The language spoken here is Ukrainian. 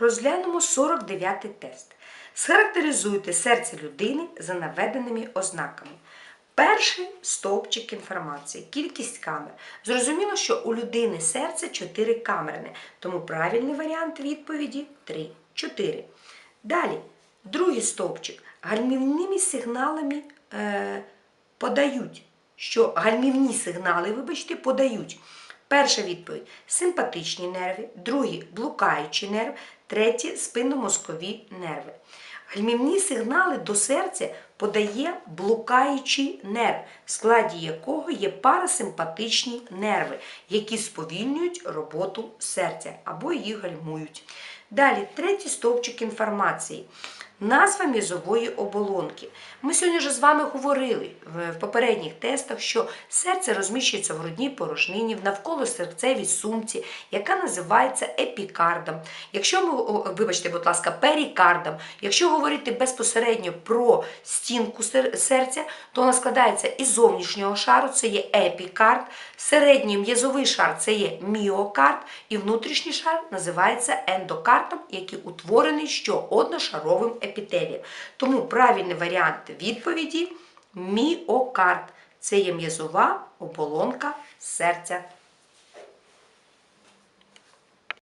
Розглянемо 49 й тест. Схарактеризуйте серце людини за наведеними ознаками. Перший стовпчик інформації, кількість камер. Зрозуміло, що у людини серце 4 камерне, тому правильний варіант відповіді 3. 4. Далі, другий стовпчик. Гальмівними сигналами е, подають, що гальмівні сигнали, вибачте, подають. Перша відповідь симпатичні нерви, другий блукаючий нерв, третє спинномозкові нерви. Гальмівні сигнали до серця подає блукаючий нерв, в складі якого є парасимпатичні нерви, які сповільнюють роботу серця або їх гальмують. Далі, третій стовпчик інформації. Назва м'язової оболонки. Ми сьогодні вже з вами говорили в попередніх тестах, що серце розміщується в грудній порожнині, навколо серцевій сумці, яка називається епікардом. Якщо ми, вибачте, будь ласка, перікардом, якщо говорити безпосередньо про стінку серця, то вона складається із зовнішнього шару, це є епікард, середній м'язовий шар це є міокард, і внутрішній шар називається ендокардом, який утворений що одношаровим епітелієм. Тому правильний варіант відповіді міокард. Це є м'язова оболонка серця.